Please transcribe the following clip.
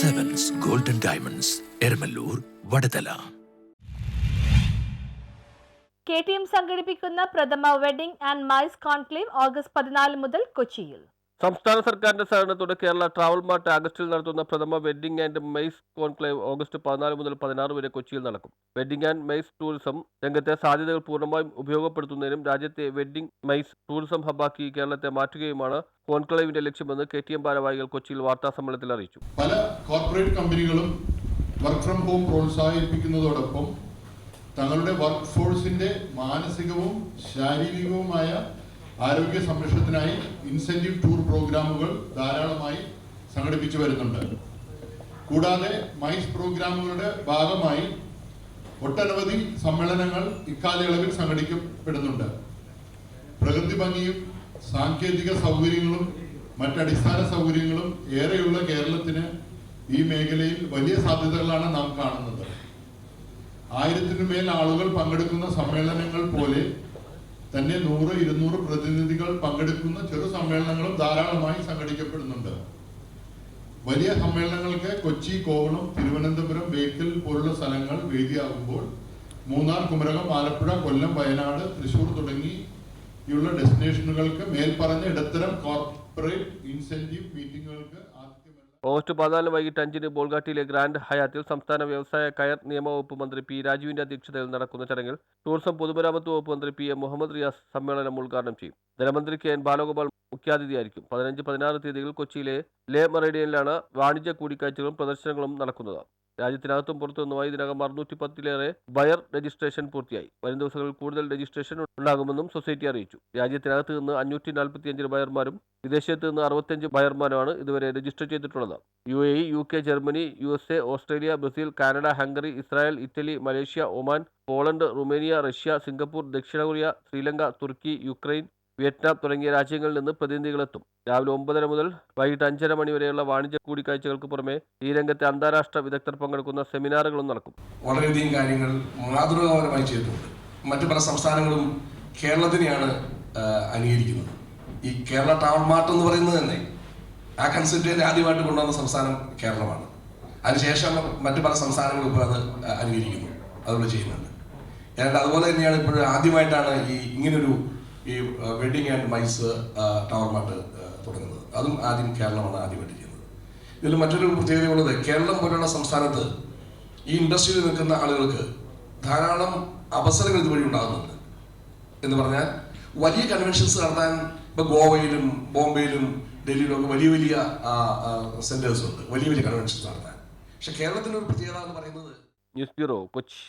Sevens golden diamonds Eramallur Vadathala K T M സംഘടിപ്പിക്കുന്ന പ്രഥമ wedding and MICE conclave August പതിനാല് മുതൽ കൊച്ചിയിൽ. സംസ്ഥാന സർക്കാരിന്റെ സഹകരണത്തോടെ കേരള ട്രാവൽ മാർട്ട് ആഗസ്റ്റിൽ നടത്തുന്ന പ്രഥമ wedding and MICE conclave August പതിനാല് മുതൽ പതിനാറ് വരെ കൊച്ചിയിൽ നടക്കും. വെഡ്ഡിംഗ് ആൻഡ് മെയ്സ് ടൂറിസം രംഗത്തെ സാധ്യതകൾ പൂർണമായും ഉപയോഗപ്പെടുത്തുന്നതിനും രാജ്യത്തെ വെഡ്ഡിംഗ് മെയ്സ് ടൂറിസം ഹബ്ബാക്കി കേരളത്തെ മാറ്റുകയുമാണ് കോൺക്ലേവിന്റെ ലക്ഷ്യമെന്ന് കെ ടി എം ഭാരവാഹികൾ കൊച്ചിയിൽ വാർത്താ സമ്മേളനത്തിൽ അറിയിച്ചു. പല കോർപ്പറേറ്റ് കമ്പനികളും വർക്ക് ഫ്രം ഹോം പ്രോത്സാഹിപ്പിക്കുന്നതോടൊപ്പം തങ്ങളുടെ വർക്ക് ഫോഴ്സിന്റെ മാനസികവും ശാരീരികവുമായ ആരോഗ്യ സംരക്ഷണത്തിനായി ഇൻസെന്റീവ് ടൂർ പ്രോഗ്രാമുകൾ ധാരാളമായി സംഘടിപ്പിച്ചു വരുന്നുണ്ട്. കൂടാതെ മൈസ് പ്രോഗ്രാമുകളുടെ ഭാഗമായി ഒട്ടനവധി സമ്മേളനങ്ങൾ ഇക്കാലയളവിൽ സംഘടിക്കപ്പെടുന്നുണ്ട്. പ്രകൃതി ഭംഗിയും സാങ്കേതിക സൗകര്യങ്ങളും മറ്റടിസ്ഥാന സൗകര്യങ്ങളും ഏറെയുള്ള കേരളത്തിന് ഈ മേഖലയിൽ വലിയ സാധ്യതകളാണ് നാം കാണുന്നത്. ആയിരത്തിനു മേൽ ആളുകൾ പങ്കെടുക്കുന്ന സമ്മേളനങ്ങൾ പോലെ തന്നെ നൂറ് ഇരുന്നൂറ് പ്രതിനിധികൾ പങ്കെടുക്കുന്ന ചെറു സമ്മേളനങ്ങളും ധാരാളമായി സംഘടിക്കപ്പെടുന്നുണ്ട്. വലിയ സമ്മേളനങ്ങൾക്ക് കൊച്ചി കോവളം തിരുവനന്തപുരം ബേക്കൽ പോലുള്ള സ്ഥലങ്ങൾ വേദിയാകുമ്പോൾ മൂന്നാർ കുമരകം ആലപ്പുഴ കൊല്ലം വയനാട് തൃശൂർ തുടങ്ങിയുള്ള ഡെസ്റ്റിനേഷനുകൾക്ക് മേൽപ്പറഞ്ഞ ഇടത്തരം കോർപ്പറേറ്റ് ഇൻസെന്റീവ് മീറ്റിംഗുകൾക്ക് ആതിഥ്യമല്ല ഓഗസ്റ്റ് പതിനാല് വൈകിട്ട് അഞ്ചിന് ബോൾഗാട്ടിയിലെ ഗ്രാൻഡ് ഹയാത്തിൽ സംസ്ഥാന വ്യവസായ കയർ നിയമവകുപ്പ് മന്ത്രി പി രാജുവിന്റെ അധ്യക്ഷതയിൽ നടക്കുന്ന ചടങ്ങിൽ ടൂറിസം പൊതുമരാമത്ത് വകുപ്പ് മന്ത്രി പി എം മുഹമ്മദ് റിയാസ് സമ്മേളനം ഉദ്ഘാടനം ചെയ്യും. ധനമന്ത്രി കെ എൻ ബാലഗോപാൽ മുഖ്യാതിഥിയായിരിക്കും. പതിനഞ്ച് പതിനാറ് തീയതികൾ കൊച്ചിയിലെ ലേ മെറേഡിയനിലാണ് വാണിജ്യ കൂടിക്കാഴ്ചകളും പ്രദർശനങ്ങളും നടക്കുന്നത്. രാജ്യത്തിനകത്തും പുറത്തുനിന്നുമായി ഇതിനകം അറുന്നൂറ്റി പത്തിലേറെ ബയർ രജിസ്ട്രേഷൻ പൂർത്തിയായി. വരും ദിവസങ്ങളിൽ കൂടുതൽ രജിസ്ട്രേഷൻ ഉണ്ടാകുമെന്നും സൊസൈറ്റി അറിയിച്ചു. രാജ്യത്തിനകത്ത് നിന്ന് അഞ്ഞൂറ്റി നാൽപ്പത്തിയഞ്ച് ബയർമാരും വിദേശത്ത് നിന്ന് അറുപത്തിയഞ്ച് ബയർമാരുമാണ് ഇതുവരെ രജിസ്റ്റർ ചെയ്തിട്ടുള്ളത്. U A U K Germany U S A Australia Brazil Canada Hungary Israel Italy Malaysia Oman Poland Romania Russia Singapore ദക്ഷിണ കൊറിയ ശ്രീലങ്ക തുർക്കി യുക്രൈൻ വിയറ്റ്നാം തുടങ്ങിയ രാജ്യങ്ങളിൽ നിന്ന് പ്രതിനിധികളെത്തും. രാവിലെ ഒമ്പതര മുതൽ വൈകിട്ട് അഞ്ചര മണി വരെയുള്ള വാണിജ്യ കൂടിക്കാഴ്ചകൾക്ക് പുറമെ ഈ രംഗത്തെ അന്താരാഷ്ട്ര വിദഗ്ധർ പങ്കെടുക്കുന്ന സെമിനാറുകളും നടക്കും. വളരെയധികം കാര്യങ്ങൾ മാതൃകാപരമായി ചെയ്തിട്ടുണ്ട്. മറ്റു പല സംസ്ഥാനങ്ങളും കേരളത്തിനെയാണ് അംഗീകരിക്കുന്നത്. ഈ കേരള ടൗൺ മാർട്ട് എന്ന് പറയുന്നത് തന്നെ ആ കൺസെപ്റ്റ് ആദ്യമായിട്ട് കൊണ്ടുവന്ന സംസ്ഥാനം കേരളമാണ്. അതിനുശേഷം മറ്റു പല സംസ്ഥാനങ്ങളും ഇപ്പോൾ അത് അനുകരിക്കുന്നു അതുപോലെ ചെയ്യുന്നുണ്ട്. ഏതാണ്ട് അതുപോലെ തന്നെയാണ് ഇപ്പോൾ ആദ്യമായിട്ടാണ് ഈ ഇങ്ങനൊരു ഈ wedding and MICE tower mart ആ, തുടങ്ങുന്നത്. അതും ആദ്യം കേരളമാണ് ആദ്യമായിട്ട് ചെയ്യുന്നത് ഇതിൽ മറ്റൊരു പ്രത്യേകതയുള്ളത് കേരളം പോലുള്ള സംസ്ഥാനത്ത് ഈ ഇൻഡസ്ട്രിയിൽ നിൽക്കുന്ന ആളുകൾക്ക് ധാരാളം അവസരങ്ങൾ ഇതുവഴി ഉണ്ടാകുന്നുണ്ട്. എന്ന് പറഞ്ഞാൽ വലിയ കൺവെൻഷൻസ് നടത്താൻ ഇപ്പൊ ഗോവയിലും ബോംബെയിലും ഡൽഹിയിലും വലിയ വലിയ സെന്റേഴ്സ് ഉണ്ട്. വലിയ വലിയ കൺവെൻഷൻസ് നടത്താൻ. പക്ഷെ കേരളത്തിന്റെ ഒരു പ്രത്യേകത എന്ന് പറയുന്നത് ന്യൂസ് ബ്യൂറോ കൊച്ചി